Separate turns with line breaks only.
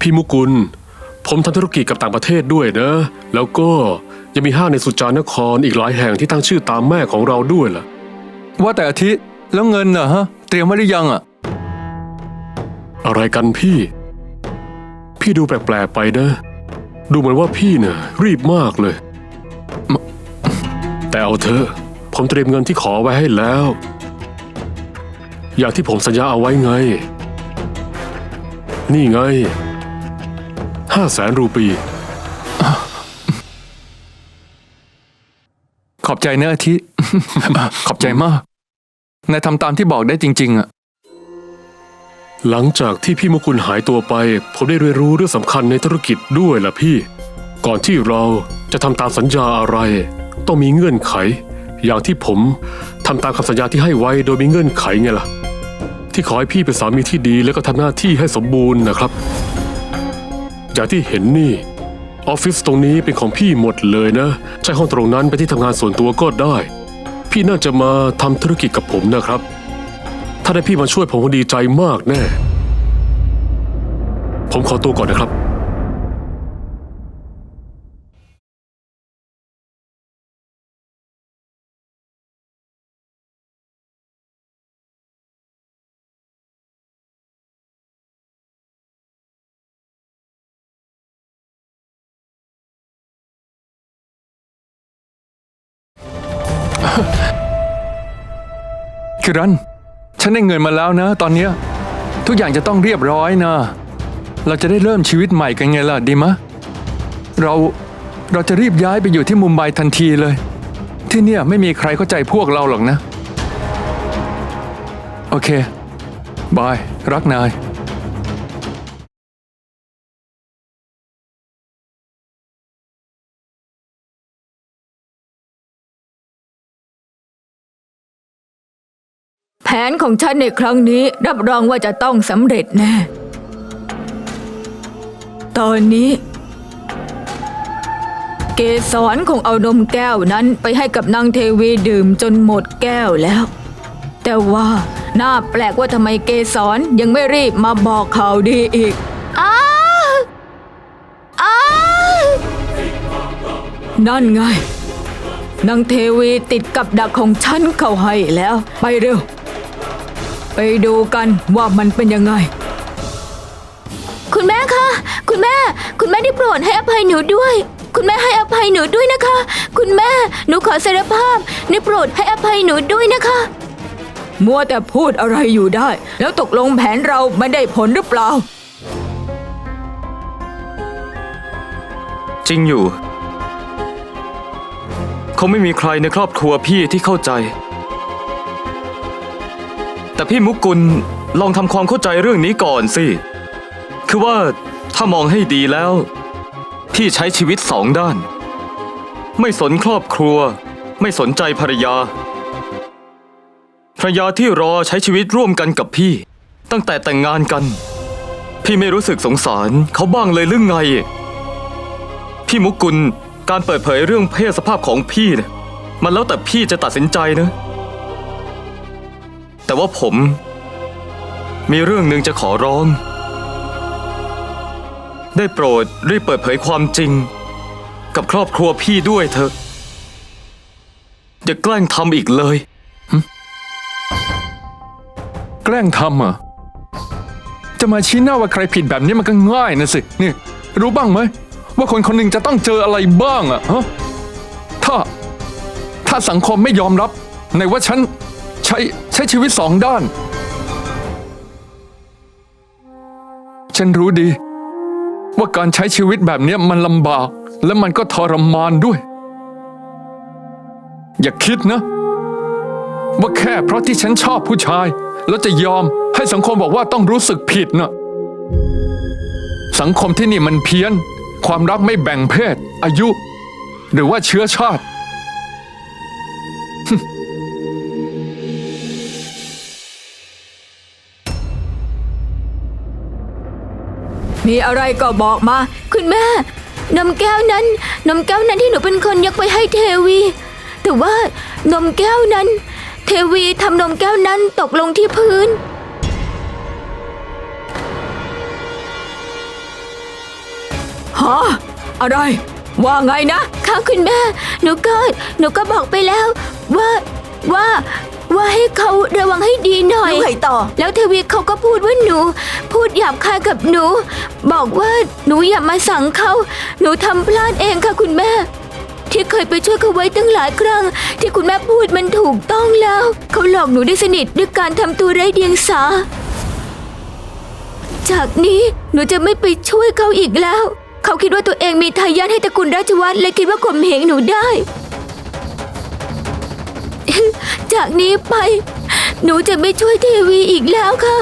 พี่มุกุล ผมทำธุรกิจกับต่างประเทศด้วยนะ แล้วก็ยังมีห้างในสุจานครอีกหลายแห่งที่ตั้งชื่อตามแม่ของเราด้วยล่ะ
ว่าแต่อาทิแล้วเงินน่ะฮะ เตรียมไว้หรือยังอะ
อะไรกันพี่ พี่ดูแปลกๆไปนะ ดูเหมือนว่าพี่เนี่ยรีบมากเลยมแต่เอาเถอะผมเตรียมเงินที่ขอไว้ให้แล้ว อย่างที่ผมสัญญาเอาไว้ไง นี่ไง ห้าแสนรูปี
ขอบใจนะอาทิ ขอบใจมาก นายทำตามที่บอกได้จริง ๆอะ
หลังจากที่พี่มุกุลหายตัวไป ผมได้เรียนรู้เรื่องสำคัญในธุรกิจด้วยล่ะพี่ ก่อนที่เราจะทำตามสัญญาอะไร ต้องมีเงื่อนไข อย่างที่ผมทำตามคำสัญญาที่ให้ไว้โดยมีเงื่อนไขไงล่ะ ที่ขอให้พี่เป็นสามีที่ดี แล้วก็ทำหน้าที่ให้สมบูรณ์นะครับ อย่างที่เห็นนี่ออฟฟิศตรงนี้เป็นของพี่หมดเลยนะ ใช้ห้องตรงนั้นไปที่ทำงานส่วนตัวก็ได้ พี่น่าจะมาทำธุรกิจกับผมนะครับ ถ้าได้พี่มาช่วยผมก็ดีใจมากแน่ ผมขอตัวก่อนนะครับ
คิรัน ฉันได้เงินมาแล้วนะ ตอนเนี้ยทุกอย่างจะต้องเรียบร้อยนะ เราจะได้เริ่มชีวิตใหม่กันไงล่ะดีมะ เราเราจะรีบย้ายไปอยู่ที่มุมไบทันทีเลย ที่เนี่ยไม่มีใครเข้าใจพวกเราหรอกนะ โอเค บาย รักนาย
นของฉันในครั้งนี้รับรองว่าจะต้องสำเร็จแน่ ตอนนี้ เกสรคงเอานมแก้วนั้นไปให้กับนางเทวีดื่มจนหมดแก้วแล้ว แต่ว่าน่าแปลกว่าทำไมเกสรยังไม่รีบมาบอกข่าวดีอีกอ้าอ้านั่นไงนางเทวีติดกับดักของฉันเข้าให้แล้ว ไปเร็ว ไปดูกันว่ามันเป็นยังไง
คุณแม่คะ คุณแม่ คุณแม่ได้โปรดให้อภัยหนูด้วย คุณแม่ให้อภัยหนูด้วยนะคะ คุณแม่ หนูขอสารภาพได้โปรดให้อภัยหนูด้วยนะคะ
มัวแต่พูดอะไรอยู่ได้ แล้วตกลงแผนเราไม่ได้ผลหรือเปล่า
จริงอยู่ คงไม่มีใครในครอบครัวพี่ที่เข้าใจ แต่พี่มุกุลลองทำความเข้าใจเรื่องนี้ก่อนสิ คือว่าถ้ามองให้ดีแล้ว พี่ใช้ชีวิตสองด้าน ไม่สนครอบครัว ไม่สนใจภรรยา ภรรยาที่รอใช้ชีวิตร่วมกันกับพี่ ตั้งแต่แต่งงานกัน พี่ไม่รู้สึกสงสารเขาบ้างเลยหรือไง พี่มุกุลการเปิดเผยเรื่องเพศสภาพของพี่เนี่ยมันแล้วแต่พี่จะตัดสินใจนะ แต่ว่าผม มีเรื่องหนึ่งจะขอร้อง ได้โปรดรีบเปิดเผยความจริง กับครอบครัวพี่ด้วยเถอะอย่าแกล้งทำอีกเลย
แกล้งทำเหรอะจะมาชี้หน้าว่าใครผิดแบบนี้มันก็ง่ายนะสินี่รู้บ้างไหม ว่าคนคนหนึ่งจะต้องเจออะไรบ้างอะฮะถ้า ถ้าสังคมไม่ยอมรับ ในว่าฉัน ช้ใช้ชีวิตสองด้าน ฉันรู้ดี ว่าการใช้ชีวิตแบบนี้มันลำบาก และมันก็ทรมานด้วย อย่าคิดนะ ว่าแค่เพราะที่ฉันชอบผู้ชาย แล้วจะยอมให้สังคมบอกว่าต้องรู้สึกผิดนะสังคมที่นี่มันเพี้ยน ความรักไม่แบ่งเพศ อายุ หรือว่าเชื้อชาติ
มีอะไรก็บอกมา
คุณแม่นมแก้วนั้นนมแก้วนั้นที่หนูเป็นคนยกไปให้เทวี แต่ว่านมแก้วนั้น เทวีทำนมแก้วนั้นตกลงที่พื้น
ฮะอะไร ว่าไงนะ
ค่ะคุณแม่ หนูก็หนูก็บอกไปแล้ว ว่าว่า ว่าให้เขาระวังให้ดีหน่อย
แล้วไงต่อ
แล้วเทวีเขาก็พูดว่าหนู พูดหยาบคายกับหนู บอกว่าหนูอย่ามาสั่งเขาหนูทำพลาดเองค่ะคุณแม่ ที่เคยไปช่วยเขาไว้ตั้งหลายครั้ง ที่คุณแม่พูดมันถูกต้องแล้ว เขาหลอกหนูได้สนิทด้วยการทำตัวไร้เดียงสา จากนี้หนูจะไม่ไปช่วยเขาอีกแล้ว เขาคิดว่าตัวเองมีทายาทให้ตระกูลราชวัฒน์และคิดว่าข่มเหงหนูได้ จากนี้ไป หนูจะไม่ช่วยเทวีอีกแล้วค่ะ